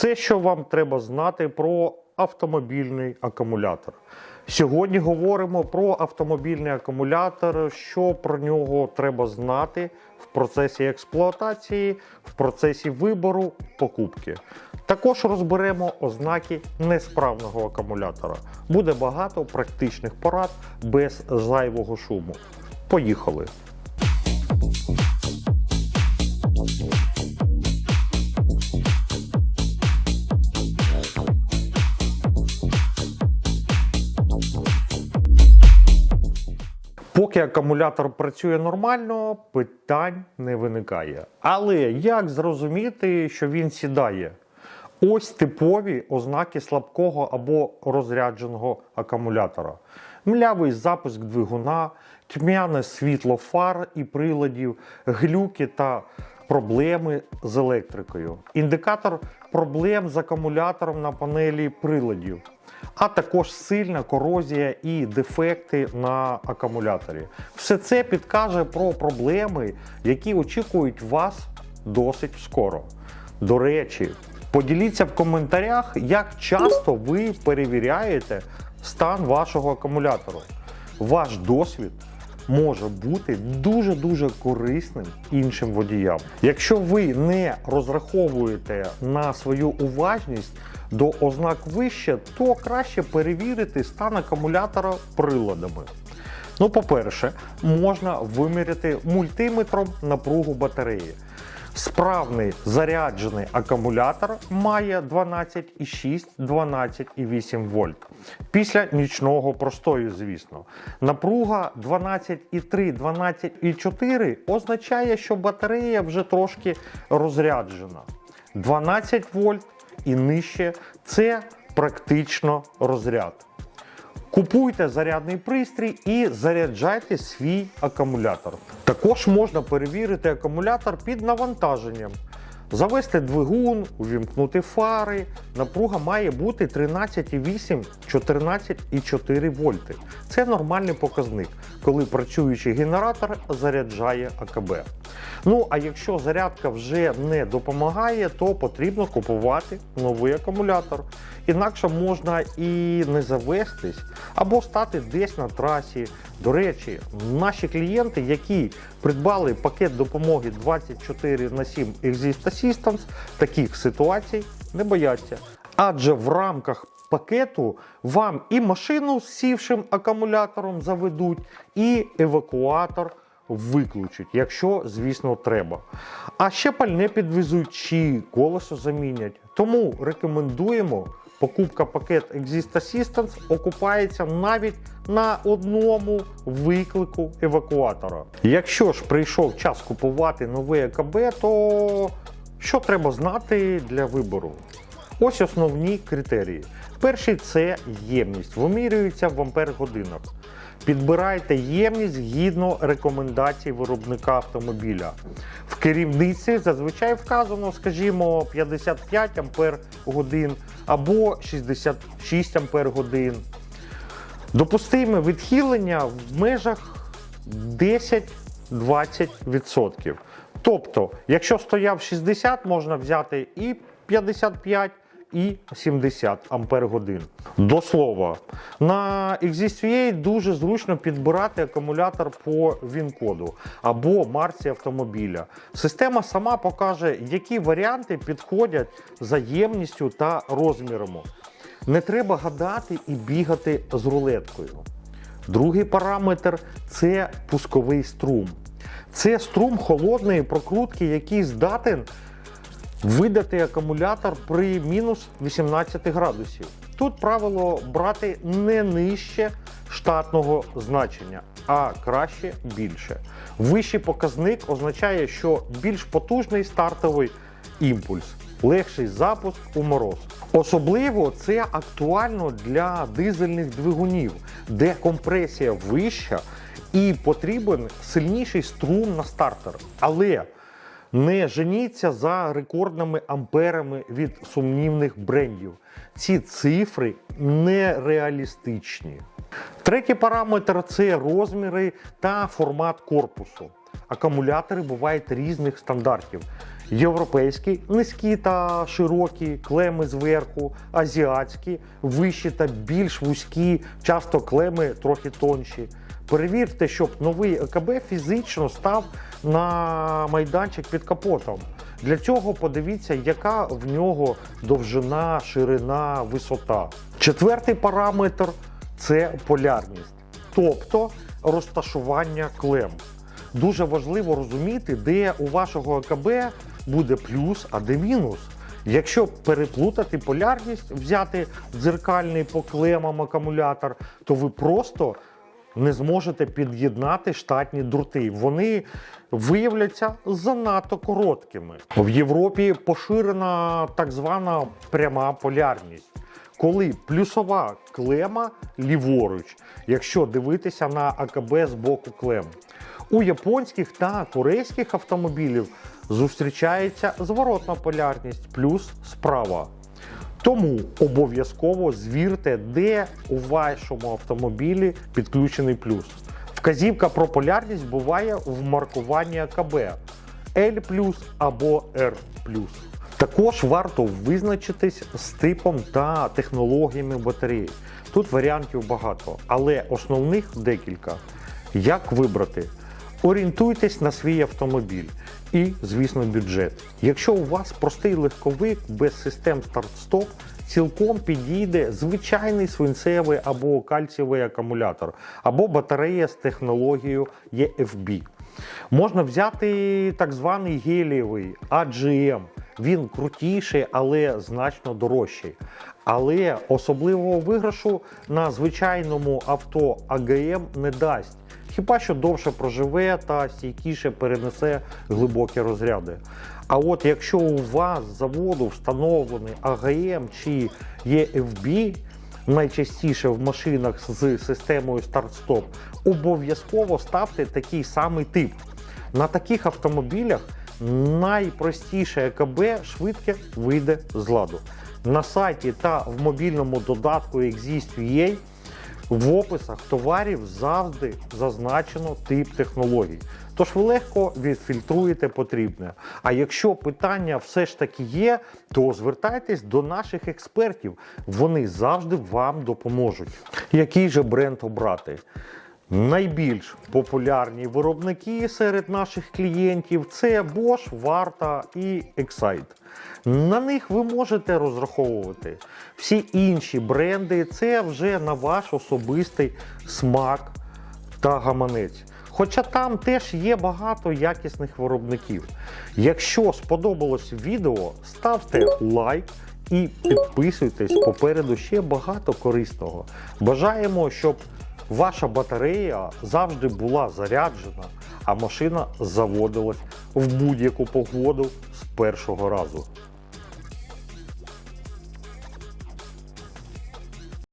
Все, що вам треба знати про автомобільний акумулятор. Сьогодні говоримо про автомобільний акумулятор, що про нього треба знати в процесі експлуатації, в процесі вибору покупки. Також розберемо ознаки несправного акумулятора. Буде багато практичних порад без зайвого шуму. Поїхали! Поки акумулятор працює нормально, питань не виникає. Але як зрозуміти, що він сідає? Ось типові ознаки слабкого або розрядженого акумулятора: млявий запуск двигуна, тьмяне світло фар і приладів, глюки та проблеми з електрикою, індикатор проблем з акумулятором на панелі приладів, а також сильна корозія і дефекти на акумуляторі. Все це підкаже про проблеми, які очікують вас досить скоро. До речі, поділіться в коментарях, як часто ви перевіряєте стан вашого акумулятору. Ваш досвід може бути дуже-дуже корисним іншим водіям. Якщо ви не розраховуєте на свою уважність до ознак вище, то краще перевірити стан акумулятора приладами. Ну, по-перше, можна виміряти мультиметром напругу батареї. Справний заряджений акумулятор має 12,6, 12,8 вольт. Після нічного простою, звісно. Напруга 12,3, 12,4 означає, що батарея вже трошки розряджена. 12 вольт і нижче це практично розряд. Купуйте зарядний пристрій і заряджайте свій акумулятор. Також можна перевірити акумулятор під навантаженням. Завести двигун, увімкнути фари. Напруга має бути 13,8, 14,4 вольти. Це нормальний показник, коли працюючий генератор заряджає АКБ. Ну а якщо зарядка вже не допомагає, то потрібно купувати новий акумулятор. Інакше можна і не завестись, або стати десь на трасі. До речі, наші клієнти, які придбали пакет допомоги 24 на 7 Exist Assistance, таких ситуацій не бояться. Адже в рамках пакету вам і машину з сівшим акумулятором заведуть, і евакуатор виключать, якщо, звісно, треба. А ще пальне підвезуть чи колесо замінять. Тому рекомендуємо. Покупка пакет Exist Assistance окупається навіть на одному виклику евакуатора. Якщо ж прийшов час купувати новий АКБ, то що треба знати для вибору? Ось основні критерії. Перший це ємність, вимірюється в ампер-годинах. Підбирайте ємність згідно рекомендацій виробника автомобіля. В керівниці зазвичай вказано, скажімо, 55 ампер годин або 66 ампер годин. Допустиме відхилення в межах 10-20%. Тобто, якщо стояв 60, можна взяти і 55, і 70 ампер годин. До слова, на XSVA дуже зручно підбирати акумулятор по ВІН-коду або марці автомобіля. Система сама покаже, які варіанти підходять за ємністю та розміром. Не треба гадати і бігати з рулеткою. Другий параметр це пусковий струм. Це струм холодної прокрутки, який здатен видати акумулятор при мінус 18 градусів. Тут правило брати не нижче штатного значення, а краще більше. Вищий показник означає, що більш потужний стартовий імпульс, легший запуск у мороз. Особливо це актуально для дизельних двигунів, де компресія вища і потрібен сильніший струм на стартер. Але не женіться за рекордними амперами від сумнівних брендів. Ці цифри нереалістичні. Третій параметр це розміри та формат корпусу. Акумулятори бувають різних стандартів. Європейські низькі та широкі, клеми зверху, азіатські, вищі та більш вузькі, часто клеми трохи тонші. Перевірте, щоб новий ЕКБ фізично став на майданчик під капотом. Для цього подивіться, яка в нього довжина, ширина, висота. Четвертий параметр це полярність, тобто розташування клем. Дуже важливо розуміти, де у вашого АКБ буде плюс, а де мінус. Якщо переплутати полярність, взяти дзеркальний по клемам акумулятор, то ви просто не зможете під'єднати штатні дроти. Вони виявляться занадто короткими. В Європі поширена так звана пряма полярність коли плюсова клема ліворуч, якщо дивитися на АКБ з боку клем. У японських та корейських автомобілів зустрічається зворотна полярність плюс справа. Тому обов'язково звірте, де у вашому автомобілі підключений плюс. Вказівка про полярність буває в маркуванні АКБ L або R. Також варто визначитись з типом та технологіями батареї. Тут варіантів багато, але основних декілька. Як вибрати? Орієнтуйтесь на свій автомобіль і, звісно, бюджет. Якщо у вас простий легковик без систем старт-стоп, цілком підійде звичайний свинцевий або кальцієвий акумулятор, або батарея з технологією EFB. Можна взяти так званий гелієвий AGM. Він крутіший, але значно дорожчий. Але особливого виграшу на звичайному авто АГМ не дасть. Хіба що довше проживе та стійкіше перенесе глибокі розряди. А от якщо у вас з заводу встановлений АГМ чи EFB, найчастіше в машинах з системою старт-стоп, обов'язково ставте такий самий тип. На таких автомобілях найпростіше ЕКБ швидко вийде з ладу. На сайті та в мобільному додатку Exist.ua в описах товарів завжди зазначено тип технологій. Тож ви легко відфільтруєте потрібне. А якщо питання все ж таки є, то звертайтесь до наших експертів. Вони завжди вам допоможуть. Який же бренд обрати? Найбільш популярні виробники серед наших клієнтів це Bosch, Varta і Excite. На них ви можете розраховувати. Всі інші бренди це вже на ваш особистий смак та гаманець. Хоча там теж є багато якісних виробників. Якщо сподобалось відео, ставте лайк і підписуйтесь попереду ще багато корисного. Бажаємо, щоб ваша батарея завжди була заряджена, а машина заводилась в будь-яку погоду з першого разу.